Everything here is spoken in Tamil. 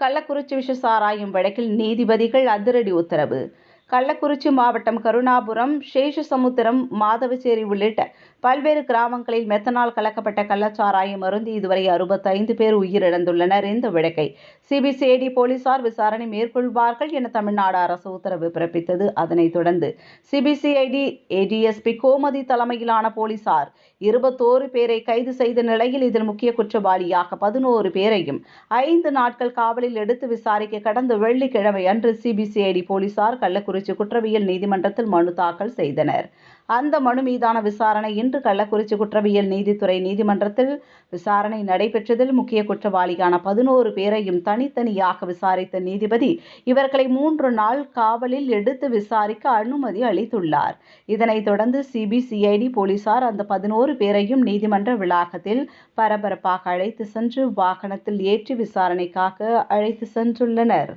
கள்ளக்குறிச்சி விஷ சாராயம் வழக்கில் நீதிபதிகள் அதிரடி உத்தரவு. கள்ளக்குறிச்சி மாவட்டம் கருணாபுரம் சேஷசமுத்திரம் மாதவச்சேரி உள்ளிட்ட பல்வேறு கிராமங்களில் மெத்தனால் கலக்கப்பட்ட கள்ளச்சாராயம் அருந்தி இதுவரை அறுபத்தைந்து பேர் உயிரிழந்துள்ளனர். இந்த வழக்கை சிபிசிஐடி போலீசார் விசாரணை மேற்கொள்வார்கள் என தமிழ்நாடு அரசு உத்தரவு பிறப்பித்தது. அதனைத் தொடர்ந்து சிபிசிஐடி ஏடிஎஸ்பி கோமதி தலைமையிலான போலீசார் இருபத்தோரு பேரை கைது செய்த நிலையில் இதில் முக்கிய குற்றவாளியாக பதினோரு பேரையும் ஐந்து நாட்கள் காவலில் எடுத்து விசாரிக்க கடந்த வெள்ளிக்கிழமை அன்று சிபிசிஐடி போலீசார் கள்ளக்குறிச்சி குற்றவியல் நீதிமன்றத்தில் மனு தாக்கல் செய்தனர். அந்த மனு மீதான விசாரணை இன்று கள்ளக்குறிச்சி குற்றவியல் நீதித்துறை நீதிமன்றத்தில் விசாரணை நடைபெற்றதில் முக்கிய குற்றவாளியான பதினோரு பேரையும் தனித்தனியாக விசாரித்த நீதிபதி இவர்களை மூன்று நாள் காவலில் எடுத்து விசாரிக்க அனுமதி அளித்துள்ளார். இதனைத் தொடர்ந்து சிபிசிஐடி போலீசார் அந்த பதினோரு பேரையும் நீதிமன்ற வளாகத்தில் பரபரப்பாக அழைத்து சென்று வாகனத்தில் ஏற்றி விசாரணைக்காக அழைத்து சென்றுள்ளனர்.